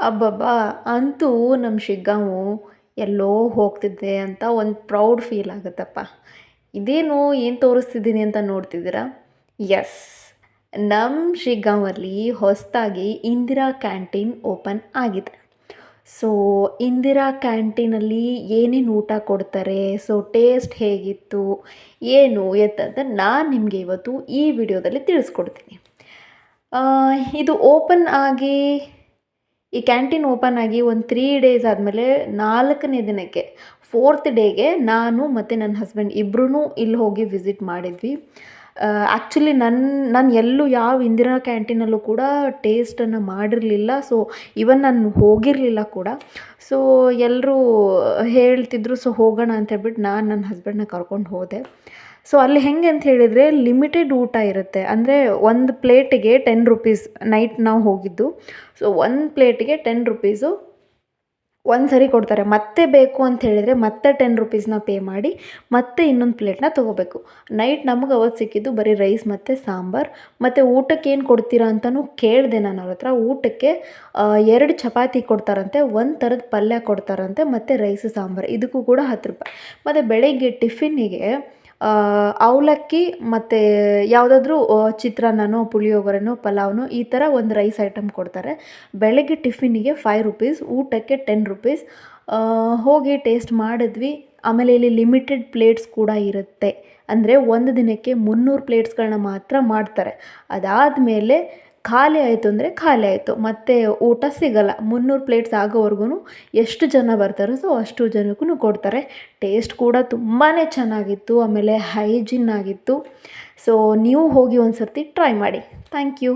ಅಬ್ಬಬ್ಬಾ, ಅಂತೂ ನಮ್ಮ ಶಿಗ್ಗಾಂವು ಎಲ್ಲೋ ಹೋಗ್ತಿದ್ದೆ ಅಂತ ಒಂದು ಪ್ರೌಡ್ ಫೀಲ್ ಆಗುತ್ತಪ್ಪ. ಇದೇನು ಏನು ತೋರಿಸ್ತಿದ್ದೀನಿ ಅಂತ ನೋಡ್ತಿದ್ದೀರಾ? ಎಸ್ ನಮ್ಮ ಶಿಗ್ಗಾಂವಲ್ಲಿ ಹೊಸದಾಗಿ ಇಂದಿರಾ ಕ್ಯಾಂಟೀನ್ ಓಪನ್ ಆಗಿದೆ. ಸೊ, ಇಂದಿರಾ ಕ್ಯಾಂಟೀನಲ್ಲಿ ಏನೇನು ಊಟ ಕೊಡ್ತಾರೆ, ಸೊ ಟೇಸ್ಟ್ ಹೇಗಿತ್ತು, ಏನು ಎತ್ತಂತ ನಾನು ನಿಮಗೆ ಇವತ್ತು ಈ ವಿಡಿಯೋದಲ್ಲಿ ತಿಳಿಸ್ಕೊಡ್ತೀನಿ. ಇದು ಓಪನ್ ಆಗಿ ಈ ಕ್ಯಾಂಟೀನ್ ಓಪನ್ ಆಗಿ ಒಂದು ತ್ರೀ ಡೇಸ್ ಆದಮೇಲೆ ನಾಲ್ಕನೇ ದಿನಕ್ಕೆ ಫೋರ್ತ್ ಡೇಗೆ ನಾನು ಮತ್ತು ನನ್ನ ಹಸ್ಬೆಂಡ್ ಇಬ್ಬರೂ ಇಲ್ಲಿ ಹೋಗಿ ವಿಸಿಟ್ ಮಾಡಿದ್ವಿ. ಆ್ಯಕ್ಚುಲಿ ನನ್ನ ನಾನು ಎಲ್ಲೂ ಯಾವ ಇಂದಿರಾ ಕ್ಯಾಂಟೀನಲ್ಲೂ ಕೂಡ ಟೇಸ್ಟನ್ನು ಮಾಡಿರಲಿಲ್ಲ. ಸೊ ಇವನ್ ನಾನು ಹೋಗಿರಲಿಲ್ಲ ಕೂಡ. ಸೊ ಎಲ್ಲರೂ ಹೇಳ್ತಿದ್ರು ಸೊ ಹೋಗೋಣ ಅಂತ ಹೇಳ್ಬಿಟ್ಟು ನಾನು ನನ್ನ ಹಸ್ಬೆಂಡ್ನ ಕರ್ಕೊಂಡು ಹೋದೆ. ಸೊ ಅಲ್ಲಿ ಹೆಂಗೆ ಅಂತ ಹೇಳಿದರೆ ಲಿಮಿಟೆಡ್ ಊಟ ಇರುತ್ತೆ. ಅಂದರೆ ಒಂದು ಪ್ಲೇಟಿಗೆ ಟೆನ್ ರುಪೀಸ್ ನೈಟ್ ನಾವು ಹೋಗಿದ್ದು. ಸೊ ಒಂದು ಪ್ಲೇಟಿಗೆ ಟೆನ್ ರುಪೀಸು ಒಂದು ಸರಿ ಕೊಡ್ತಾರೆ. ಮತ್ತೆ ಬೇಕು ಅಂತ ಹೇಳಿದರೆ ಮತ್ತೆ ಟೆನ್ ರುಪೀಸ್ನ ಪೇ ಮಾಡಿ ಮತ್ತೆ ಇನ್ನೊಂದು ಪ್ಲೇಟ್ನ ತೊಗೋಬೇಕು. ನೈಟ್ ನಮಗೆ ಅವತ್ತು ಸಿಕ್ಕಿದ್ದು ಬರೀ ರೈಸ್ ಮತ್ತು ಸಾಂಬಾರು. ಮತ್ತು ಊಟಕ್ಕೆ ಏನು ಕೊಡ್ತೀರಾ ಅಂತಲೂ ಕೇಳಿದೆ ನಾನು ಅವ್ರ ಹತ್ರ. ಊಟಕ್ಕೆ ಎರಡು ಚಪಾತಿ ಕೊಡ್ತಾರಂತೆ, ಒಂದು ಥರದ ಪಲ್ಯ ಕೊಡ್ತಾರಂತೆ, ಮತ್ತು ರೈಸ್ ಸಾಂಬಾರು. ಇದಕ್ಕೂ ಕೂಡ ಹತ್ತು ರೂಪಾಯಿ. ಮತ್ತು ಬೆಳಗ್ಗೆ ಟಿಫಿನ್ನಿಗೆ ಅವಲಕ್ಕಿ ಮತ್ತು ಯಾವುದಾದ್ರೂ ಚಿತ್ರಾನ್ನನೋ, ಪುಳಿಯೋಗರೆನೋ, ಪಲಾವ್ನೋ ಈ ಥರ ಒಂದು ರೈಸ್ ಐಟಮ್ ಕೊಡ್ತಾರೆ. ಬೆಳಗ್ಗೆ ಟಿಫಿನಿಗೆ ಫೈವ್ ರುಪೀಸ್ ಊಟಕ್ಕೆ ಟೆನ್ ರುಪೀಸ್ ಹೋಗಿ ಟೇಸ್ಟ್ ಮಾಡಿದ್ವಿ. ಆಮೇಲೆ ಇಲ್ಲಿ ಲಿಮಿಟೆಡ್ ಪ್ಲೇಟ್ಸ್ ಕೂಡ ಇರುತ್ತೆ. ಅಂದರೆ ಒಂದು ದಿನಕ್ಕೆ ಮುನ್ನೂರು ಪ್ಲೇಟ್ಸ್ಗಳನ್ನ ಮಾತ್ರ ಮಾಡ್ತಾರೆ. ಅದಾದಮೇಲೆ ಖಾಲಿ ಆಯಿತು ಅಂದರೆ ಖಾಲಿ ಆಯಿತು. ಮತ್ತು ಊಟ ಸಿಗಲ್ಲ. ಮುನ್ನೂರು ಪ್ಲೇಟ್ಸ್ ಆಗೋವರೆಗೂ ಎಷ್ಟು ಜನ ಬರ್ತಾರೋ ಸೊ ಅಷ್ಟು ಜನಕ್ಕೂ ಕೊಡ್ತಾರೆ. ಟೇಸ್ಟ್ ಕೂಡ ತುಂಬಾ ಚೆನ್ನಾಗಿತ್ತು. ಆಮೇಲೆ ಹೈಜಿನ್ ಆಗಿತ್ತು. ಸೊ ನೀವು ಹೋಗಿ ಒಂದು ಸರ್ತಿ ಟ್ರೈ ಮಾಡಿ. Thank you